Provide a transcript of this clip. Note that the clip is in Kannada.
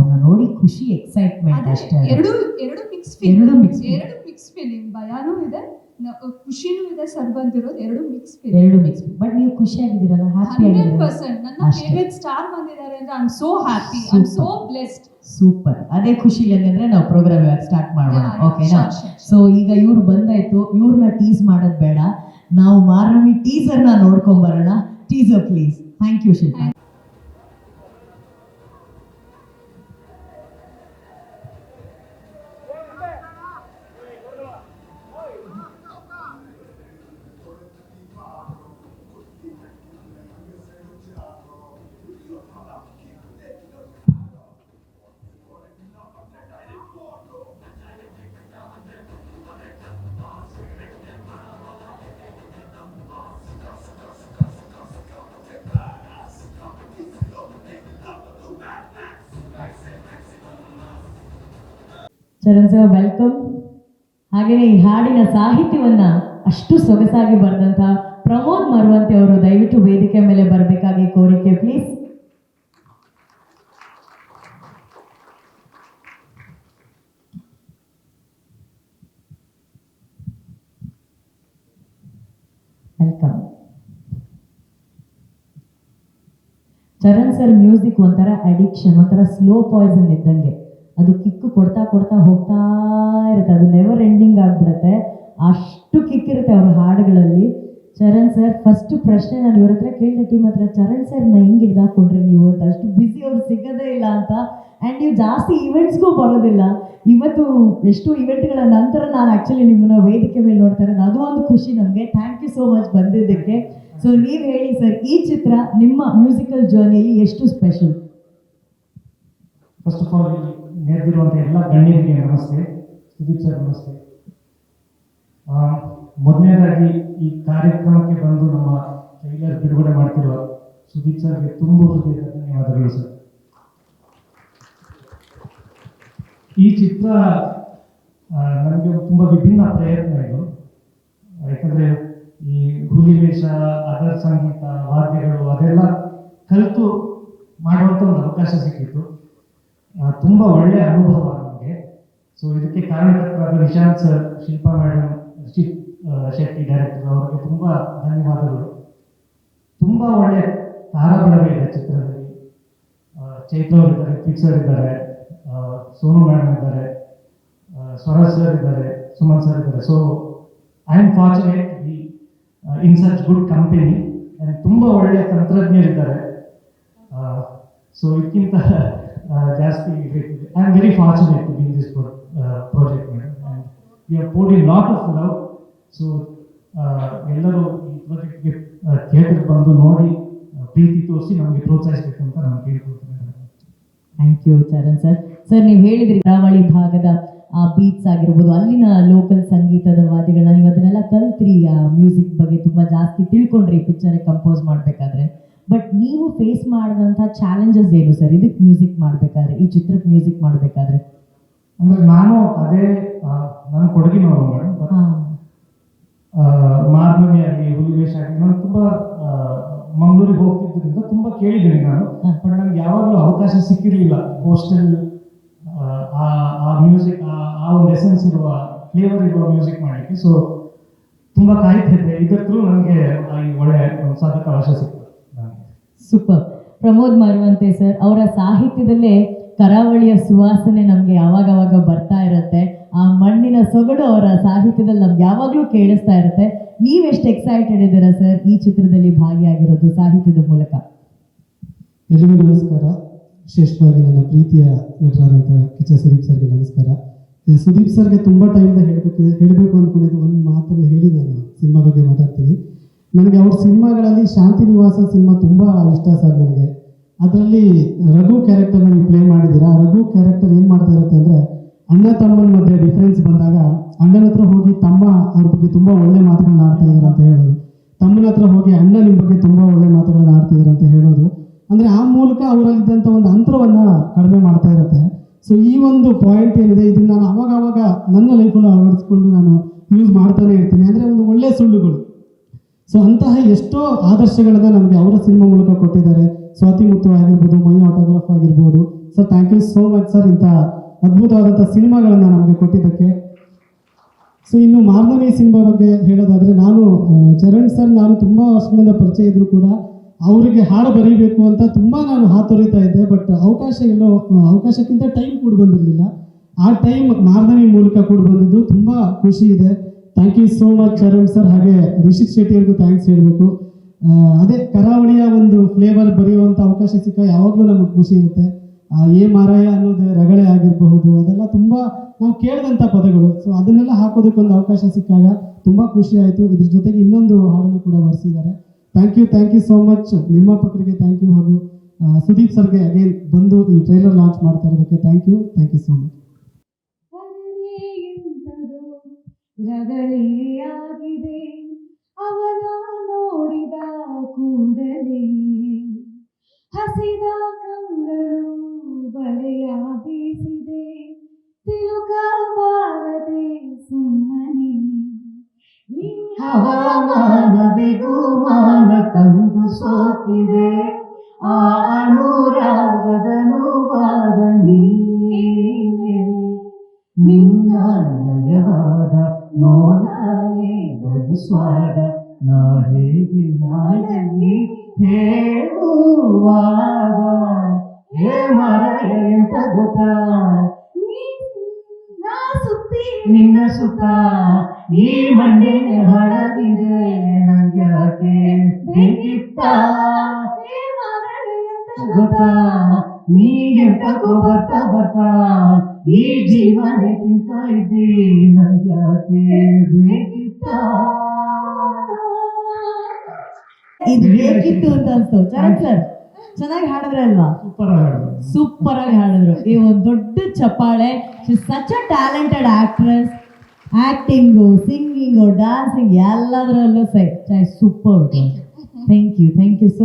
ಅವ್ರನ್ನ ನೋಡಿ ಖುಷಿ ಎಕ್ಸೈಟ್ಮೆಂಟ್ ಅಷ್ಟೇ ಎರಡು ಎರಡು ಮಿಕ್ಸ್ ಎರಡು ಮಿಕ್ಸ್ ಎರಡು ಮಿಕ್ಸ್ ಫೀಲಿಂಗ್ ಭಯಾನೂ ಇದೆ. ಖುಷಿನೂ ಇದೆ ಸರ್ ಬಂದಿರೋದು ಎರಡು ಮಿಕ್ಸ್ ಫೀಲಿಂಗ್ ಎರಡು ಮಿಕ್ಸ್ ಬಟ್ ನೀವು ಖುಷಿಯಾಗಿದ್ದೀರಲ್ಲ ಹ್ಯಾಪಿ ಹಂಡ್ರೆಡ್ ಪರ್ಸೆಂಟ್. ನನ್ನ. ಫೇವ್ರೆಟ್ ಸ್ಟಾರ್ ಬಂದಿದ್ದಾರೆ ಅಂದ್ರೆ I am so happy I am so. Blessed super ಅದೇ ಖುಷಿ ಅಂದ್ರೆ ನಾವು ಪ್ರೋಗ್ರಾಮ್ ಸ್ಟಾರ್ಟ್ ಮಾಡೋಣ. ಓಕೆನಾ ಸೊ ಈಗ ಇವ್ರು ಬಂದಾಯ್ತು. ಇವ್ರನ್ನ ಟೀಸ್ ಮಾಡೋದು ಬೇಡ. ನಾವು ಮಾರ್ನವಿ ಟೀಸರ್ನ ನೋಡ್ಕೊಂಡ್ ಬರೋಣ. Teaser please thank you Shilpa Charan sir welcome ಹಾಗೆಯೇ ಈ ಹಾಡಿನ ಸಾಹಿತ್ಯವನ್ನ ಅಷ್ಟು ಸೊಗಸಾಗಿ ಬರೆದಂತ ಪ್ರಮೋದ್ ಮರುವಂತೆ ಅವರು ದಯವಿಟ್ಟು ವೇದಿಕೆ ಮೇಲೆ ಬರಬೇಕಾಗಿ ಕೋರಿಕೆ please welcome Charan sir music ಒಂಥರ ಅಡಿಕ್ಷನ್ ಒಂಥರ ಸ್ಲೋ ಪಾಯ್ಸನ್ ಇದ್ದಂಗೆ. ಅದು ಕಿಕ್ಕು ಕೊಡ್ತಾ ಕೊಡ್ತಾ ಹೋಗ್ತಾ ಇರುತ್ತೆ. ಅದು ನೆವರ್ ಎಂಡಿಂಗ್ ಆಗ್ಬಿಡುತ್ತೆ. ಅಷ್ಟು ಕಿಕ್ ಇರುತ್ತೆ ಅವ್ರ ಹಾಡುಗಳಲ್ಲಿ. ಚರಣ್ ಸರ್ ಫಸ್ಟ್ ಪ್ರಶ್ನೆ ನಾನು ಇವ್ರ ಹತ್ರ ಕೇಳಿದೆ, ಟೀಮ್ ಹತ್ರ, ಚರಣ್ ಸರ್ ನಾನು ಹೆಂಗೆ ಹಿಡ್ದಾಕೊಂಡ್ರಿ ನೀವು? ಅಂತ. ಅಷ್ಟು ಬ್ಯುಸಿ ಅವ್ರು ಸಿಗೋದೇ ಇಲ್ಲ ಅಂತ. ಆ್ಯಂಡ್ ನೀವು ಜಾಸ್ತಿ ಇವೆಂಟ್ಸ್ಗೂ ಬರೋದಿಲ್ಲ. ಇವತ್ತು ಎಷ್ಟು ಇವೆಂಟ್ಗಳ ನಂತರ ನಾನು ಆ್ಯಕ್ಚುಲಿ ನಿಮ್ಮನ್ನ ವೇದಿಕೆ ಮೇಲೆ ನೋಡ್ತಾ ಇರೋದು. ಅದು ಒಂದು ಖುಷಿ ನಮಗೆ. ಥ್ಯಾಂಕ್ ಯು ಸೋ ಮಚ್ ಬಂದಿದ್ದಕ್ಕೆ. ಸೊ ನೀವು ಹೇಳಿ ಸರ್, ಈ ಚಿತ್ರ ನಿಮ್ಮ ಮ್ಯೂಸಿಕಲ್ ಜರ್ನಿಯಲ್ಲಿ ಎಷ್ಟು ಸ್ಪೆಷಲ್ ಫಸ್ಟ್ ಆಫ್ ಆಲ್ ನೆರೆದಿರುವಂಥ ಎಲ್ಲ ಗಣ್ಯರಿಗೆ ನಮಸ್ತೆ, ಸುದೀಪ್ ಸರ್ ನಮಸ್ತೆ. ಮೊದಲನೇದಾಗಿ ಈ ಕಾರ್ಯಕ್ರಮಕ್ಕೆ ಬಂದು ನಮ್ಮ ಟ್ರೈಲರ್ ಬಿಡುಗಡೆ ಮಾಡ್ತಿರುವ ಸುದೀಪ್ ಸರ್ಗೆ ತುಂಬ ಹೃದಯದ ಧನ್ಯವಾದಗಳು ಸರ್. ಈ ಚಿತ್ರ ನನಗೆ ತುಂಬ ವಿಭಿನ್ನ ಪ್ರಯತ್ನ ಇದು. ಯಾಕಂದ್ರೆ ಈ ಹುಲಿ ವೇಷ, ಅದರ್ ಸಂಗೀತ, ವಾದ್ಯಗಳು ಅದೆಲ್ಲ ಕಲಿತು ಮಾಡುವಂಥ ಒಂದು ಅವಕಾಶ ಸಿಕ್ಕಿತ್ತು. ತುಂಬ ಒಳ್ಳೆಯ ಅನುಭವ ನಮಗೆ. ಸೊ ಇದಕ್ಕೆ ಕಾರಣಕರ್ತರಾದ Nishant sir Shilpa madam Rachit Shetty director ಅವರಿಗೆ ತುಂಬ ಧನ್ಯವಾದಗಳು. ತುಂಬ ಒಳ್ಳೆಯ ತಾರಾಬಲವೇ ಇದೆ ಚಿತ್ರದಲ್ಲಿ. ಚೈತ್ರ ಇದ್ದಾರೆ ಪಿಕ್ಸರ್ ಇದ್ದಾರೆ ಸೋನು ಮೇಡಮ್ ಇದ್ದಾರೆ ಸ್ವರಾಜ್ ಸರ್ ಇದ್ದಾರೆ, ಸುಮನ್ ಸರ್ ಇದ್ದಾರೆ. So I am fortunate be in such good company ತುಂಬ ಒಳ್ಳೆಯ ತಂತ್ರಜ್ಞರಿದ್ದಾರೆ. ಸೊ ಇದಕ್ಕಿಂತ ಜಾಸ್ತಿ I am very fortunate to be in this project madam we are poured in lot of love so ಎಲ್ಲರೂ ಈ ಪ್ರಾಜೆಕ್ಟ್ಗೆ ಥಿಯೇಟರ್ ಬಂದು ನೋಡಿ ಪ್ರೀತಿ ತೋರಿಸಿ ನಮಗೆ ಪ್ರೋತ್ಸಾಹಿಸಬೇಕು ಅಂತ ನಾನು ಕೇಳ್ಕೊಳ್ತೇನೆ thank you Charan sir sir ನೀವು ಹೇಳಿದ್ರಿ ಕರಾವಳಿ ಭಾಗದ, ಆ ಬೀಟ್ಸ್ ಆಗಿರ್ಬೋದು, ಅಲ್ಲಿನ ಲೋಕಲ್ ಸಂಗೀತದ ವಾದ್ಯಗಳನ್ನ ನೀವು ಅದನ್ನೆಲ್ಲ ಕಲ್ತ್ರಿ ಮ್ಯೂಸಿಕ್ ಬಗ್ಗೆ ತುಂಬಾ ಜಾಸ್ತಿ ತಿಳ್ಕೊಂಡ್ರಿ ಪಿಕ್ಚರ್ ಕಂಪೋಸ್ ಮಾಡಬೇಕಾದ್ರೆ. ಬಟ್ ನೀವು ಫೇಸ್ ಮಾಡಿದಂಥ ಚಾಲೆಂಜಸ್ ಏನು ಸರ್ ಇದಕ್ಕೆ ಮ್ಯೂಸಿಕ್ ಮಾಡಬೇಕಾದ್ರೆ ಈ ಚಿತ್ರಕ್ಕೆ ಮ್ಯೂಸಿಕ್ ಮಾಡಬೇಕಾದ್ರೆ? ಅಂದ್ರೆ ನಾನು ಅದೇ ನಾನು ಕೊಡಗಿನವರು ಮೇಡಮ್ ಮಾರ್ನವಿ ಆಗಲಿ ಹುಲಿವೇಶ ಆಗಲಿ ನಾನು ತುಂಬ ಮಂಗಳೂರಿಗೆ ಹೋಗ್ತಿದ್ದರಿಂದ ತುಂಬ ಕೇಳಿದ್ದೀನಿ ನಾನು. ಬಟ್ ನನಗೆ ಯಾವಾಗಲೂ ಅವಕಾಶ ಸಿಕ್ಕಿರಲಿಲ್ಲ. ಹೋಸ್ಟೆಲ್ ಆ ಮ್ಯೂಸಿಕ್ ಆ ಒಂದು ಎಸೆನ್ಸ್ ಇರುವ ಫ್ಲೇವರ್ ಇರುವ ಮ್ಯೂಸಿಕ್ ಮಾಡಲಿಕ್ಕೆ. ಸೊ ತುಂಬ ಕಾಯ್ತಿದ್ದೆ ಇದ್ರ ಥ್ರೂ ನನಗೆ ಒಳ್ಳೆ ಒಂದು ಸಾಧಕ ಅವಕಾಶ ಸಿಕ್ತು. ಸೂಪರ್ ಪ್ರಮೋದ್ ಮರುವಂತೆ ಸರ್ ಅವರ ಸಾಹಿತ್ಯದಲ್ಲೇ ಕರಾವಳಿಯ ಸುವಾಸನೆ ನಮಗೆ ಯಾವಾಗವಾಗ ಬರ್ತಾ ಇರುತ್ತೆ. ಆ ಮಣ್ಣಿನ ಸೊಗಡು ಅವರ ಸಾಹಿತ್ಯದಲ್ಲಿ ನಮ್ಗೆ ಯಾವಾಗಲೂ ಕೇಳಿಸ್ತಾ ಇರುತ್ತೆ. ನೀವೆಷ್ಟು ಎಕ್ಸೈಟೆಡ್ ಇದ್ದೀರಾ ಸರ್ ಈ ಚಿತ್ರದಲ್ಲಿ ಭಾಗಿಯಾಗಿರೋದು ಸಾಹಿತ್ಯದ ಮೂಲಕ. ಎಲ್ರಿಗೂ ನಮಸ್ಕಾರ. ವಿಶೇಷವಾಗಿ ನನ್ನ ಪ್ರೀತಿಯ ನಟರಾದಂಥ ಕಿಚ್ಚ ಸುದೀಪ್ ಸರ್ಗೆ ನಮಸ್ಕಾರ. ಸುದೀಪ್ ಸರ್ಗೆ ತುಂಬ ಟೈಮ್ ಹೇಳಬೇಕು ಹೇಳಬೇಕು ಅಂದ್ಕೊಂಡಿದ್ದು ಒಂದು ಮಾತನ್ನು ಹೇಳಿ ನಾನು. ಸಿನಿಮಾ ಬಗ್ಗೆ ಮಾತಾಡ್ತೀನಿ. ನನಗೆ ಅವ್ರ ಸಿನಿಮಾಗಳಲ್ಲಿ ಶಾಂತಿ ನಿವಾಸ ಸಿನಿಮಾ ತುಂಬ ಇಷ್ಟ ಸರ್ ನನಗೆ. ಅದರಲ್ಲಿ ರಘು ಕ್ಯಾರೆಕ್ಟರ್ ನೀವು ಪ್ಲೇ ಮಾಡಿದ್ದೀರಾ? ರಘು ಕ್ಯಾರೆಕ್ಟರ್ ಏನು ಮಾಡ್ತಾ ಇರುತ್ತೆ ಅಂದರೆ ಅಣ್ಣ ತಮ್ಮನ ಮಧ್ಯೆ ಡಿಫ್ರೆನ್ಸ್ ಬಂದಾಗ ಅಣ್ಣನ ಹತ್ರ ಹೋಗಿ ತಮ್ಮ ಅವ್ರ ಬಗ್ಗೆ ತುಂಬ ಒಳ್ಳೆ ಮಾತುಗಳನ್ನ ಆಡ್ತಾ ಇದ್ದಾರೆ ಅಂತ ಹೇಳೋದು. ತಮ್ಮನ ಹತ್ರ ಹೋಗಿ ಅಣ್ಣ ನಿಮ್ಮ ಬಗ್ಗೆ ತುಂಬ ಒಳ್ಳೆ ಮಾತುಗಳನ್ನ ಆಡ್ತಿದ್ದಾರೆ ಅಂತ ಹೇಳೋದು. ಅಂದರೆ ಆ ಮೂಲಕ ಅವರಲ್ಲಿದ್ದಂಥ ಒಂದು ಅಂತರವನ್ನು ಕಡಿಮೆ ಮಾಡ್ತಾ ಇರುತ್ತೆ. ಸೊ ಈ ಒಂದು ಪಾಯಿಂಟ್ ಏನಿದೆ, ಇದನ್ನು ನಾನು ಅವಾಗ ಅವಾಗ ನನ್ನ ಲೈಫಲ್ಲಿ ಅಳವಡಿಸ್ಕೊಂಡು ನಾನು ಯೂಸ್ ಮಾಡ್ತಾನೆ ಇರ್ತೀನಿ. ಅಂದರೆ ಒಂದು ಒಳ್ಳೆಯ ಸುಳ್ಳುಗಳು. ಸೊ ಅಂತಹ ಎಷ್ಟೋ ಆದರ್ಶಗಳನ್ನ ನಮಗೆ ಅವರ ಸಿನಿಮಾ ಮೂಲಕ ಕೊಟ್ಟಿದ್ದಾರೆ. ಸ್ವಾತಿ ಮುತ್ತು ಆಗಿರ್ಬೋದು, ಮೈ ಆಟೋಗ್ರಾಫ್ ಆಗಿರ್ಬೋದು. Sir thank you so much sir ಇಂಥ ಅದ್ಭುತವಾದಂಥ ಸಿನಿಮಾಗಳನ್ನು ನಮಗೆ ಕೊಟ್ಟಿದ್ದಕ್ಕೆ. ಸೊ ಇನ್ನು ಮಾರ್ದನಿ ಸಿನಿಮಾ ಬಗ್ಗೆ ಹೇಳೋದಾದ್ರೆ, ನಾನು ಚರಣ್ ಸರ್ ನಾನು ತುಂಬ ವರ್ಷಗಳಿಂದ ಪರಿಚಯ ಇದ್ರು ಕೂಡ ಅವರಿಗೆ ಹಾಡು ಬರೀಬೇಕು ಅಂತ ತುಂಬ ನಾನು ಹಾತೊರಿತಾ ಇದ್ದೆ ಬಟ್ ಅವಕಾಶ ಎಲ್ಲೋ ಅವಕಾಶಕ್ಕಿಂತ ಟೈಮ್ ಕೂಡ ಬಂದಿರಲಿಲ್ಲ. ಆ ಟೈಮ್ ಮಾರ್ದನಿ ಮೂಲಕ ಕೂಡ ಬಂದಿದ್ದು ತುಂಬ ಖುಷಿ ಇದೆ. Thank you so much Charan sir ಹಾಗೆ ರಿಷಿತ್ ಶೆಟ್ಟಿ ಅವ್ರಿಗೂ ಥ್ಯಾಂಕ್ಸ್ ಹೇಳಬೇಕು. ಅದೇ ಕರಾವಳಿಯ ಒಂದು ಫ್ಲೇವರ್ ಬರೆಯುವಂಥ ಅವಕಾಶ ಸಿಕ್ಕ ಯಾವಾಗಲೂ ನಮಗೆ ಖುಷಿ ಇರುತ್ತೆ. ಆ, ಏ ಮಾರಾಯ ಅನ್ನೋದು ರಗಳೆ ಆಗಿರಬಹುದು. ಅದೆಲ್ಲ ತುಂಬ ನಾವು ಕೇಳಿದಂಥ ಪದಗಳು. ಸೊ ಅದನ್ನೆಲ್ಲ ಹಾಕೋದಕ್ಕೊಂದು ಅವಕಾಶ ಸಿಕ್ಕಾಗ ತುಂಬ ಖುಷಿ ಆಯಿತು. ಇದ್ರ ಜೊತೆಗೆ ಇನ್ನೊಂದು ಹಾಡನ್ನು ಕೂಡ ಬರೆಸಿದ್ದಾರೆ. Thank you thank you so much ನಿರ್ಮಾಪಕರಿಗೆ thank you ಹಾಗೂ ಸುದೀಪ್ ಸರ್ಗೆ ಅಗೇನ್ ಬಂದು ಈ ಟ್ರೈಲರ್ ಲಾಂಚ್ ಮಾಡ್ತಾ ಇರೋದಕ್ಕೆ thank you thank you so much ರಗಳೆಯಾಗಿದೆ ಅವನ ನೋಡಿದ ಕೂಡಲೇ ಹಸಿದ ಕಂಗಳು ಬಲೆಯ ಬೀಸಿದೆ. ತಿಳುಕಬಾರದೆ ಸುಮ್ಮನೆ ಈ ಹವಾಮಾನ ಬಿಗುಮಾನ ತಂದು ಸೋಕಿದೆ. ಆ ಅನುರಾಗದ ನೋವಾದ ನೀನೆ ನಿನ್ನ ನಯವಾದ ನೋಡಾನೆ ಬದುಸ್ವಾದ ನಾ ಹೇಗೆ ಮಾಡಲಿ ಹೇಳುವಾಗ. ಹೇ ಮರ ಎಂತ ಗೊತ್ತಾ? ನಿನ್ನ ಸುತ್ತ ಈ ಮಣ್ಣಿನ ಹಳಗಿದೆ ನಂಗ್ಯಾಕೆ ಬೇಕಿತ್ತ? ಗೊತ್ತಾ? ನೀ ಎಂತ ಬರ್ತಾ ಬರ್ತಾ? ಈ ಜೀವನ ತಿಂತ ಇದ್ದಿ ನಂಗ್ಯಾಕೆ ಬೇಕಿತ್ತ? ಇದು ಬೇಕಿತ್ತು ಅಂತ ಅನ್ಸ್ತು. ಚರಣ್ ಸರ್ ಚೆನ್ನಾಗಿ ಹಾಡಿದ್ರೆ ಅಲ್ವಾ ಸೂಪರ್ ಆಗಿ ಸೂಪರ್ ಆಗಿ ಹಾಡಿದ್ರು. ಈ ಒಂದು ದೊಡ್ಡ ಚಪ್ಪಾಳೆ. Such a talented actress acting singing dancing ಎಲ್ಲದರಲ್ಲೂ ಸೈ super thank you thank you so